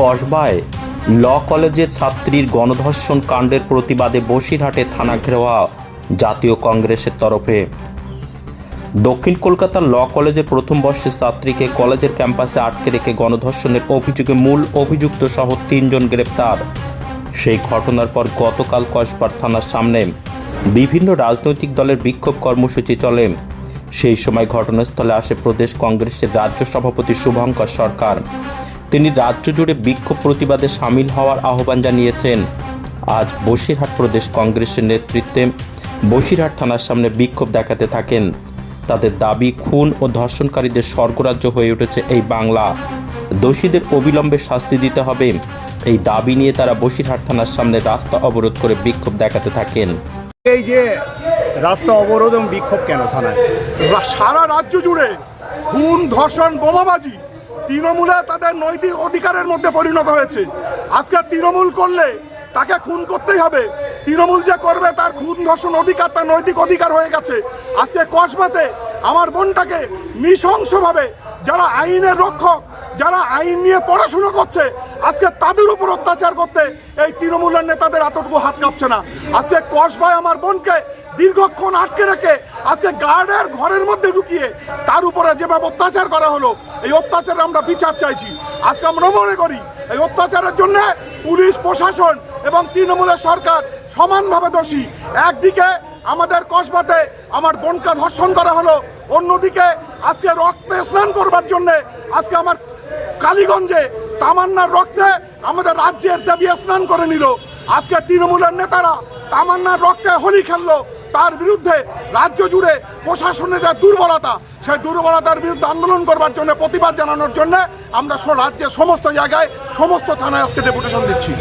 কসবায় ল কলেজের ছাত্রীর গণধর্ষণ কাণ্ডের প্রতিবাদে বসিরহাটে থানা ঘেরাওয়া জাতীয় কংগ্রেসের তরফে। দক্ষিণ কলকাতার ল কলেজের প্রথম বর্ষের ছাত্রীকে কলেজের ক্যাম্পাসে আটকে রেখে গণধর্ষণের অভিযোগে মূল অভিযুক্ত সহ তিনজন গ্রেপ্তার। সেই ঘটনার পর গতকাল কসবার থানার সামনে বিভিন্ন রাজনৈতিক দলের বিক্ষোভ কর্মসূচি চলে। সেই সময় ঘটনাস্থলে আসে প্রদেশ কংগ্রেসের রাজ্য সভাপতি শুভঙ্কর সরকার। তিনি রাজ্য জুড়ে বিক্ষোভ প্রতিবাদে সামিল হওয়ার আহ্বান জানিয়েছেন। আজ বসিরহাট প্রদেশ কংগ্রেসের নেতৃত্বে বসিরহাট থানার সামনে বিক্ষোভ দেখাতে থাকেন। তাদের দাবি, খুন ও ধর্ষণকারীদের স্বর্গরাজ্য হয়ে উঠেছে এই বাংলা। দোষীদের অবিলম্বে শাস্তি দিতে হবে। এই দাবি নিয়ে তারা বসিরহাট থানার সামনে রাস্তা অবরোধ করে বিক্ষোভ দেখাতে থাকেন। এই যে রাস্তা অবরোধ এবং বিক্ষোভ কেন থানায়? সারা রাজ্য জুড়ে খুন, ধর্ষণ, বোমাবাজি। তৃণমূলে তাদের নৈতিক অধিকারের মধ্যে পরিণত হয়েছে। আজকে তৃণমূল করলে তাকে খুন করতেই হবে। তৃণমূল যে করবে তার খুন ধর্ষণ অধিকার, তার নৈতিক অধিকার হয়ে গেছে। আজকে কসবাতে আমার বোনটাকে নৃশংসভাবে যারা আইনের রক্ষক, যারা আইন নিয়ে পড়াশুনো করছে, আজকে তাদের উপর অত্যাচার করতে এই তৃণমূলের নেতাদের এতটুকু হাত কাঁপছে না। আজকে কসবায় আমার বোনকে দীর্ঘক্ষণ আটকে রেখে আজকে গার্ডের ঘরের মধ্যে ঢুকিয়ে তার উপরে যেভাবে অত্যাচার করা হলো, এই অত্যাচারে আমরা বিচার চাইছি। আজকে আমরা মনে করি এই অত্যাচারের জন্য পুলিশ, প্রশাসন এবং তৃণমূলের সরকার সমানভাবে দোষী। একদিকে আমাদের কসবাতে আমার বোনকে ধর্ষণ করা হলো, অন্যদিকে আজকে রক্তে স্নান করবার জন্যে আজকে আমার কালীগঞ্জে তামান্নার রক্তে আমাদের রাজ্যের দেবী স্নান করে নিল। আজকে তৃণমূলের নেতারা তামান্নার রক্তে হোলি খেললো তার বিরুদ্ধে রাজ্য জুড়ে প্রশাসনের যা দুর্বলতা, সেই দুর্বলতার বিরুদ্ধে আন্দোলন করবার জন্য, প্রতিবাদ জানানোর জন্য আমরা রাজ্যের সমস্ত জায়গায়, সমস্ত থানায় আজকে ডেপুটেশন দিচ্ছি।